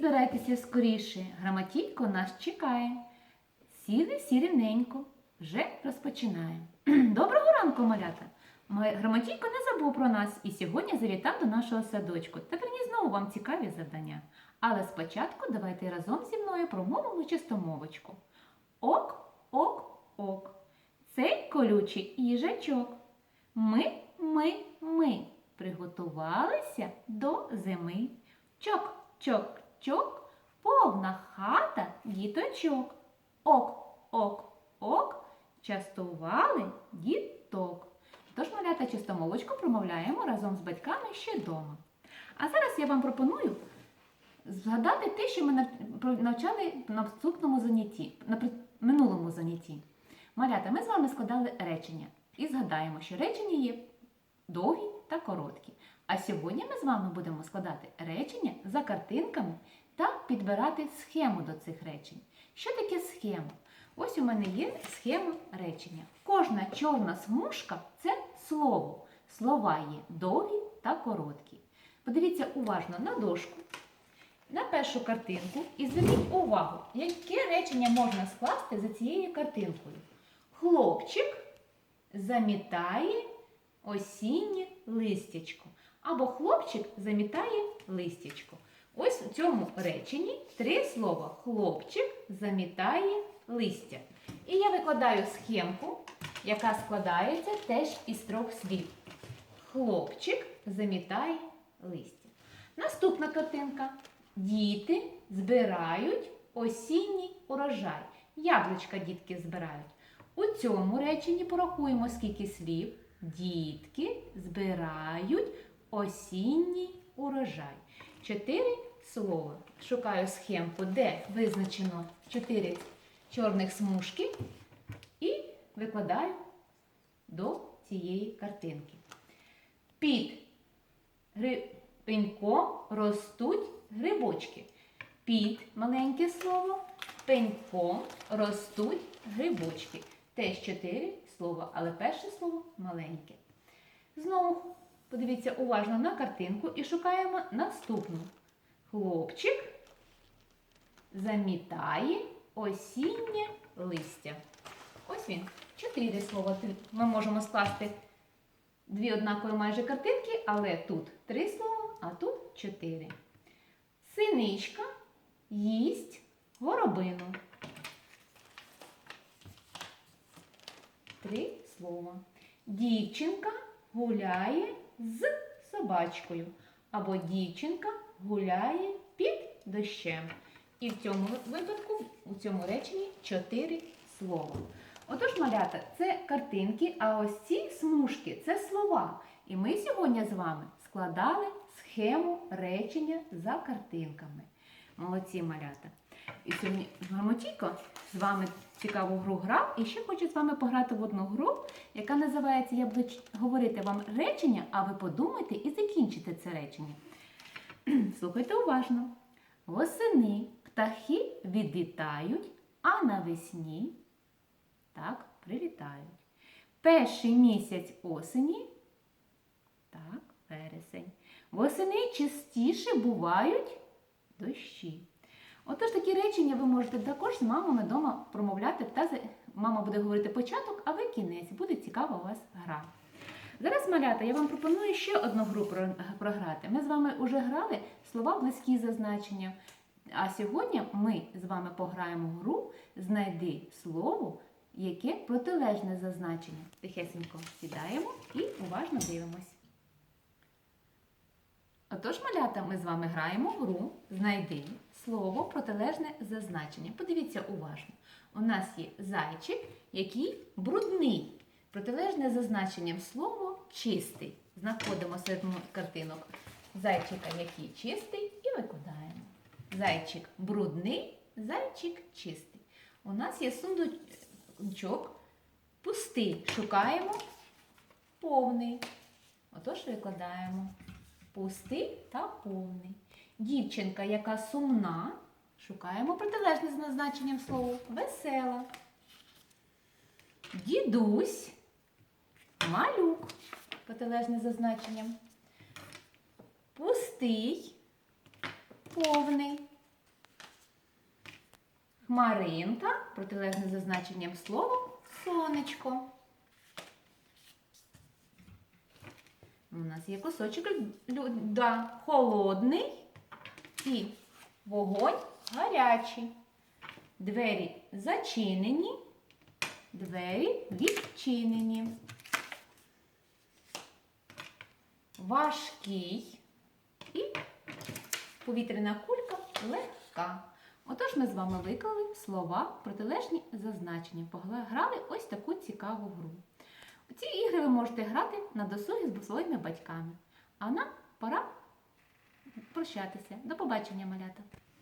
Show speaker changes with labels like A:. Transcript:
A: збирайтеся скоріше, грамотійко нас чекає. Сіли всі рівненько, вже розпочинаємо. Доброго ранку, малята! Ма- не забув про нас і сьогодні завітав до нашого садочку та приніс знову вам цікаві завдання. Але спочатку давайте разом зі мною промовимо чистомовочку. Ок, ок, ок. Цей колючий їжачок. Ми, ми, ми приготувалися до зими. Чок, чок, чок, повна хата діточок. Ок, ок, ок, частували діток. Тож малята чистомовочку промовляємо разом з батьками ще вдома. А зараз я вам пропоную згадати те, що ми навчали на наступному занятті, на минулому занятті. Малята, ми з вами складали речення і згадаємо, що речення є довгі та короткі. А сьогодні ми з вами будемо складати речення за картинками та підбирати схему до цих речень. Що таке схема? Ось у мене є схема речення. Кожна чорна смужка це слово. Слова є довгі та короткі. Подивіться уважно на дошку, на першу картинку і зверніть увагу, яке речення можна скласти за цією картинкою. Хлопчик замітає осіннє листячко. Або хлопчик замітає листячко. Ось у цьому реченні три слова. Хлопчик замітає листя. І я викладаю схемку, яка складається теж із трьох слів. Хлопчик замітає листя. Наступна картинка. Діти збирають осінній урожай. Яблучка дітки збирають. У цьому реченні порахуємо, скільки слів. Дітки збирають осінній урожай. Чотири слова. Шукаю схемку, де визначено чотири чорних смужки і викладаю до цієї картинки. Під пеньком ростуть грибочки. Під маленьке слово, пеньком ростуть грибочки. Теж чотири слова, але перше слово маленьке. Знову подивіться уважно на картинку і шукаємо наступну. Хлопчик замітає осіннє листя. Ось він. Чотири слова. Ми можемо скласти дві однакові майже картинки, але тут три слова, а тут чотири. Синичка їсть горобину. Три слова. Дівчинка гуляє з собачкою. Або дівчинка гуляє під дощем. І в цьому випадку, у цьому реченні чотири слова. Отож, малята, це картинки, а ось ці смужки це слова. І ми сьогодні з вами складали схему речення за картинками. Молодці малята. І сьогодні Грамотійко з вами цікаву гру грав і ще хочу з вами пограти в одну гру, яка називається Я буду говорити вам речення, а ви подумайте і закінчите це речення. Слухайте уважно. Восени птахи відлітають, а навесні так, прилітають. Перший місяць осені, так, вересень. Восени частіше бувають дощі. Отож, такі речення ви можете також з мамами вдома промовляти. Та мама буде говорити початок, а ви кінець. Буде цікава у вас гра. Зараз, малята, я вам пропоную ще одну гру програти. Ми з вами вже грали слова близькі за значенням. А сьогодні ми з вами пограємо в гру Знайди слово, яке протилежне за значенням. Тихесенько сідаємо і уважно дивимось. Малята, ми з вами граємо в гру Знайди слово протилежне за значенням. Подивіться уважно. У нас є зайчик, який брудний. Протилежне за значенням слово чистий. Знаходимо серед картинок зайчика, який чистий, і викладаємо. Зайчик брудний, зайчик чистий. У нас є сундучок пустий. Шукаємо повний. Отож викладаємо пустий та повний. Дівчинка, яка сумна, шукаємо протилежне за значенням слову весела. Дідусь, малюк, протилежне за значенням. Пустий, повний. Хмаринка, протилежне за значенням слово сонечко. У нас є кусочок льда холодний і вогонь гарячий. Двері зачинені, двері відчинені. Важкий і повітряна кулька легка. Отож ми з вами виклали слова протилежні за значенням. Пограли ось таку цікаву гру. Ці ігри ви можете грати на досугі з своїми батьками. А нам пора прощатися. До побачення, малята!